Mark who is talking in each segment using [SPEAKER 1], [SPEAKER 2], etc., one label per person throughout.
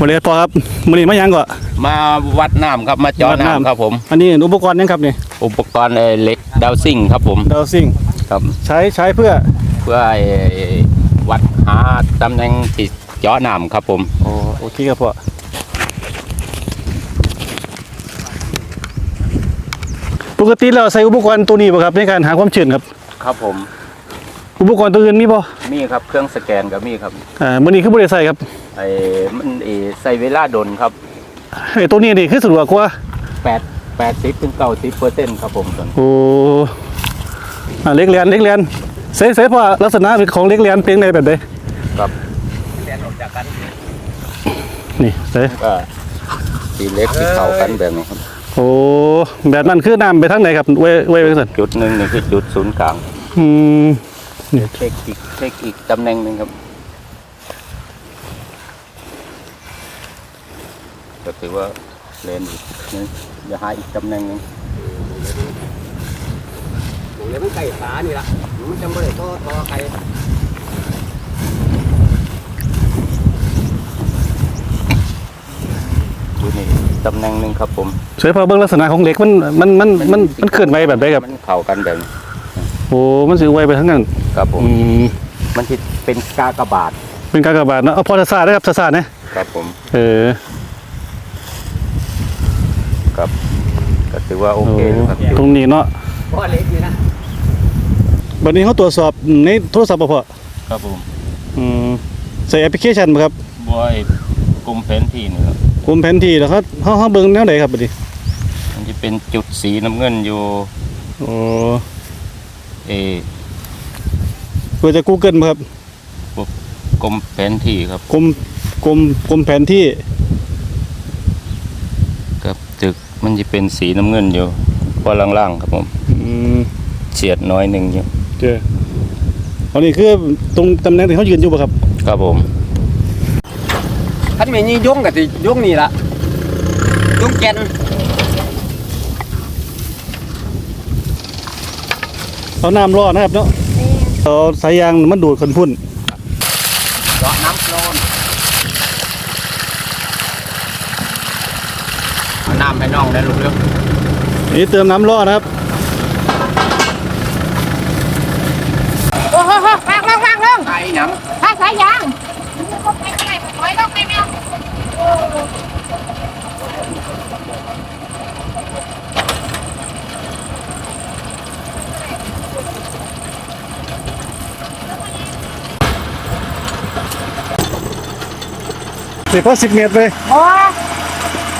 [SPEAKER 1] บริเวณพอครับมือนี้มายังก่อน
[SPEAKER 2] มาวัดน้ำครับมาเจอ
[SPEAKER 1] วัดน้ำ
[SPEAKER 2] น้ำครับผม
[SPEAKER 1] อันนี้อุปกรณ์ยังครับนี่
[SPEAKER 2] อุปกรณ์ไอ้เหล็กดาวซิ่งครับผม
[SPEAKER 1] ดาวซิ่ง
[SPEAKER 2] ครับ
[SPEAKER 1] ใช้ใช้เพื่อ
[SPEAKER 2] เพื่อไอ้วัดหาตำแหน่งที่เจาะน้ำครับผม
[SPEAKER 1] โอ้โอเคครับพ่อปกติเราใช้อุปกรณ์ตัวนี้ป่ะครับในการหาความชื้นครับ
[SPEAKER 2] ครับผม
[SPEAKER 1] อุปกรณ์ตัวอื่นมีป่ะ
[SPEAKER 2] มีครับเครื่องสแกนก็มีครับ
[SPEAKER 1] อ่ามือนี้คือบริษัทครับ
[SPEAKER 2] ไอ้มันไอ้ใส่เวลาดนครับ
[SPEAKER 1] ไอ้ตัวนี้นี่คือสะดวกกว่า
[SPEAKER 2] 8 80ถึง90เปอร์เซ็นต์ครับผมส่วน
[SPEAKER 1] โอ้อ่าเล็กเรียนเล็กเรียนเสเสพอลักษณะของเล็กเรียนเป็นไงแบบใด
[SPEAKER 2] ครับแกนออกจากกัน
[SPEAKER 1] นี่เส
[SPEAKER 2] ก็สีเล็กที่เข้ากันแบบนี้ครับ
[SPEAKER 1] โอ้แบบนั้นคือน้ำไปทางไหนครับเว้ยเว้ยเว้ยสัน
[SPEAKER 2] จุดหนึ่งนี่คือจุดศูนย์กลาง
[SPEAKER 1] อืม
[SPEAKER 2] เช็คอีกเช็คอีกตำแหน่งหนึ่งครับ ก็ถือว่าเลนอีกนึงอย่าหาอีกตำแหน่งหนึง
[SPEAKER 3] หนูเลยมันไก่ขานี่ละมันจำไม่ได้ต่อต่อใคร
[SPEAKER 2] อยู่นี่ตำแหน่งหนึ่งครับผม
[SPEAKER 1] เสพอเบื้องลักษณะของเหล็กมันมันมันมันมันเคลื่อนไหวแบบใดครับ
[SPEAKER 2] มันเข้ากันแบบนี้
[SPEAKER 1] โอ้มันสิไวไปทั้งนั้น
[SPEAKER 2] ครับผม
[SPEAKER 1] อืม
[SPEAKER 2] มันที่เป็นกากบาท
[SPEAKER 1] เป็นการกระบาดเนาะเอาพอซาซาได้ครับซาซาเนี่ย
[SPEAKER 2] ครับผม
[SPEAKER 1] เออ
[SPEAKER 2] ครับก็ถือว่าโอ
[SPEAKER 1] โอ้
[SPEAKER 2] เคอยู่ครับ
[SPEAKER 1] ตรงนี้เนาะ
[SPEAKER 3] เพราะเล็กอยู่นะ
[SPEAKER 1] วันนี้เขาตรวจสอบในโทรศัพท์บ่พอ
[SPEAKER 2] ครับผม
[SPEAKER 1] อืมใส่แอปพลิเคชันบ่ครับ
[SPEAKER 2] บอยกลุ่มแผนที่นี่ครับ
[SPEAKER 1] กลุ่มแผนที่แล้วเขาเขาเขาเบิ่งแนวใดครับบัดนี้
[SPEAKER 2] มันจะเป็นจุดสีน้ำเงินอยู่
[SPEAKER 1] โอ้
[SPEAKER 2] เอ
[SPEAKER 1] เพื่อจะ Google บ่ครับ
[SPEAKER 2] กรมแผนที่ครับ
[SPEAKER 1] กรมกรมกรมแผนที่
[SPEAKER 2] กับตึกมันจะเป็นสีน้ำเงินอยู่พอล่างๆครับผม
[SPEAKER 1] อืม
[SPEAKER 2] เฉียดน้อยหนึ่งอยู่
[SPEAKER 1] เจออันนี้คือตรงตำแหน่งที่เขายืนอยู่บ่ครับ
[SPEAKER 2] ครับผม
[SPEAKER 3] ท่านไม่ยี่ยงกับสิยงนี่ละยงแกน
[SPEAKER 1] เอาน้ำรอนะครับเนาะเอาสายยางมันดูดคนพุ่น
[SPEAKER 3] เจาะน้ำโคลนเอาน้ำให้น้องได้ลูกเร็ว
[SPEAKER 1] นี่เติมน้ำรอนะครับ
[SPEAKER 4] โอ้โหวางลงวางลง
[SPEAKER 3] ไอ้หนัง
[SPEAKER 4] ถ้าสายยางไปไปถอยลงไปแมว
[SPEAKER 1] สิบก็สิบเมตรเลย
[SPEAKER 4] โอ้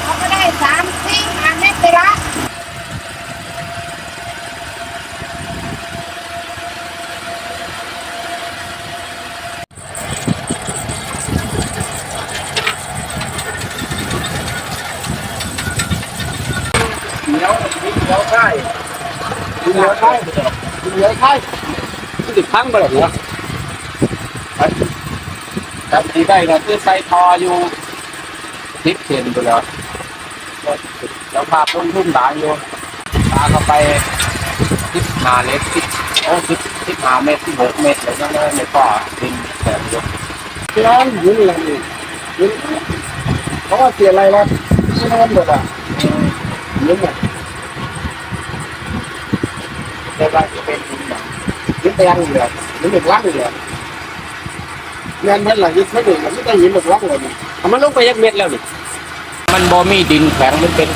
[SPEAKER 4] เขาก็ได้สามสี่ห้าเมตรไปละ
[SPEAKER 3] เดี๋ยวเดี๋ยวใช่เดี๋ยวใช่เดี๋ยวใช่ที่ติดพังไปเลยเหรอ จำดีได้นะคือใส่ทออยู่ทิศเข็นไปแล้วแล้วภาพต้นทุ่มด่างอยู่ตาเข้าไปทิศหาเล็กทิศโอ้ทิศทิศหาเมตรที่หกเมตรอะไรนั่นเลยในป่าดินแบบยกที่ร้านยืนอะไรนี่ยืนเพราะว่าเสียอะไรล่ะที่นั่นหมดอะยืนเนี่ยเรียกว่าจะเป็นยิ้มแดงอยู่เลยยิ้มแบบรักอยู่เลย เงินเพิ่นหลังยิ้มไม่ถึงมันไม่ได้ยิ้มแบบรักเลยนี่เอามันลงไปยักเม็ดแล้วนี่
[SPEAKER 2] มันบ่มีดินแข็งมันเป็น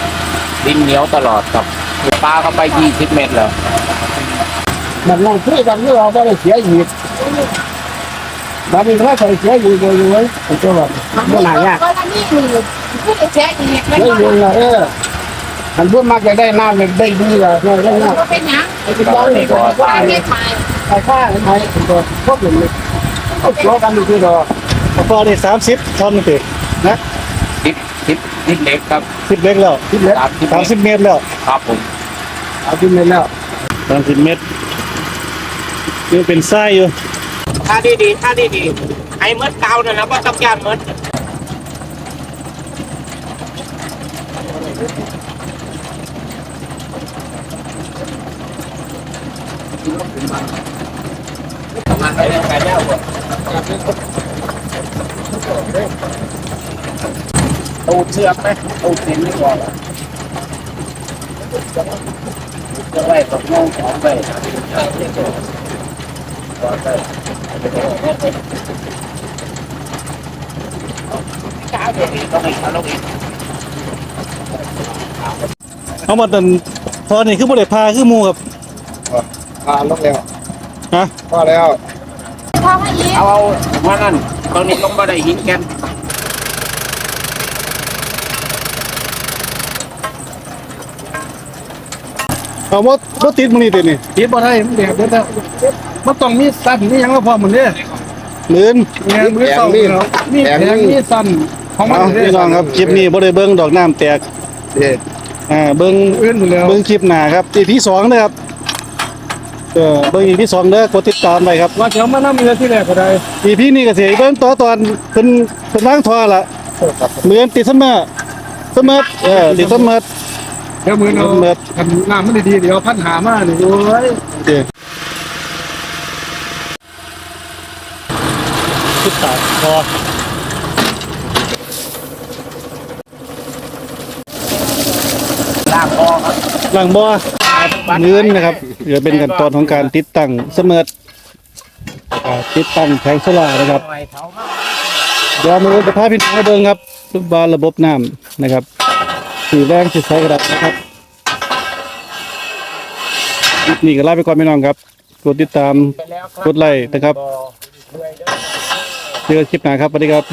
[SPEAKER 2] ดินเหนียวตลอดครับปลาเข้าไป20เมตรแล้ว
[SPEAKER 3] มันลงช่วยกันที่เราได้เสียอีกบางทีถ้าใส่เสียอีกเลยอยู่ไว้ไอ้ตัวแบบมันหายาก
[SPEAKER 4] ก็แล้วนี่มือผู้ไปแช่อีกไม่
[SPEAKER 3] เสีย
[SPEAKER 4] ต้
[SPEAKER 3] อี
[SPEAKER 4] อง
[SPEAKER 3] กเลยเออมันพูดมากจะได้น้ำได้ดีเลยได้ได้น้
[SPEAKER 4] ก็เป็นหยังำ
[SPEAKER 3] ไอ้ที่ร้อนนี่ก็
[SPEAKER 4] ว่า
[SPEAKER 3] ว่า
[SPEAKER 4] เม็
[SPEAKER 3] เนี่ย
[SPEAKER 4] ดไม้
[SPEAKER 3] ไอ้ข้าไอ้ไม้ไอ้ตัวพวกนี้เขา โจกันอยู่ที่ดอ
[SPEAKER 1] พอได้สามสิบท่อนตินะ
[SPEAKER 2] ทิศทิศทิศเล็กครับ
[SPEAKER 1] สิบเล็กแล้ว
[SPEAKER 3] ที่เล็ก
[SPEAKER 1] สามสิบเมตรแล้ว
[SPEAKER 2] ครับผม
[SPEAKER 3] เอาที่เม็ดแล้ว
[SPEAKER 1] สามสิบเมตรยังเป็นไส้อยู่
[SPEAKER 3] ท่าดีๆท่าดีๆไอ้เมดเก่าเนี่ยนะว่าต้องการเมด
[SPEAKER 2] มันไปเรื่องการแล้วบ่
[SPEAKER 3] ตูดเชือกไหมตูดสินนี่ก่อนจะไว้ตกน้องของไปกาเดี๋ยวนี้ต้องให้เขาลงอีก
[SPEAKER 1] เอามาตันพอนี่คือบ่ได้พาคือหมู่ครับ
[SPEAKER 3] พาลงแล้ว
[SPEAKER 1] ฮะ
[SPEAKER 3] พอแล้ว
[SPEAKER 4] พอให้ยิง
[SPEAKER 2] เอาเอามานั่นตอนนี้ลงมาได้หินแกน
[SPEAKER 1] เอาบ่บ่ติดมื้อนี้ติดนี่
[SPEAKER 3] ติดบ่ได้มันเด็กเบิดแล้วมันต้องมีสั้นมีหยังแล้วพอมันเด้
[SPEAKER 1] มื้อน
[SPEAKER 3] แม่นมือเศร้าเนาะมีแผงมีสั้นของมัน
[SPEAKER 1] เด้พี่น้องครับคลิปนี้บ่ได้เบิ่งดอกน้ำแตก
[SPEAKER 3] เด้
[SPEAKER 1] อ่าเบิ่งเบิ่งคลิปหน้าครับ EP 2เด้อครับ เออเบิ่ง EP 2เด้อกดติดตามไว้ครับ
[SPEAKER 3] ว่าจะเอามานำเรือที่แรกก็ได้
[SPEAKER 1] EP นี้ก็สิให้เบิ่งต่อตอนเพิ่นเพิ่นวางท่อละเหมือนติดเสมอเสมอเออติดเสมอ
[SPEAKER 3] เดี๋ยวมือเนา
[SPEAKER 1] เบิด
[SPEAKER 3] คันน้ำมันดีๆเดี๋ยวพันหามานี่โอ้ย
[SPEAKER 1] โอเคติดตามพอ
[SPEAKER 2] ลากคอครับ
[SPEAKER 1] หลังบ่อ เงินนะครับเดี๋ยวเป็นขั้นตอนของการติดตั้งเสมออ่าติดตั้งแผงโซล่าร์นะครับ
[SPEAKER 2] หน่อยเท้ามา
[SPEAKER 1] เดี๋ยวมือจะพาพี่น้องมาเบิ่งครับรูปบานระบบน้ำนะครับสีแรงสีใสกระดาษนะครับคลิปนี่ก็ลาไปก่อนพี่น้องครับกดติดตามกดไลค์นะครับ
[SPEAKER 2] เจ
[SPEAKER 1] อกันคลิปหน้าครับสวัสดีครับ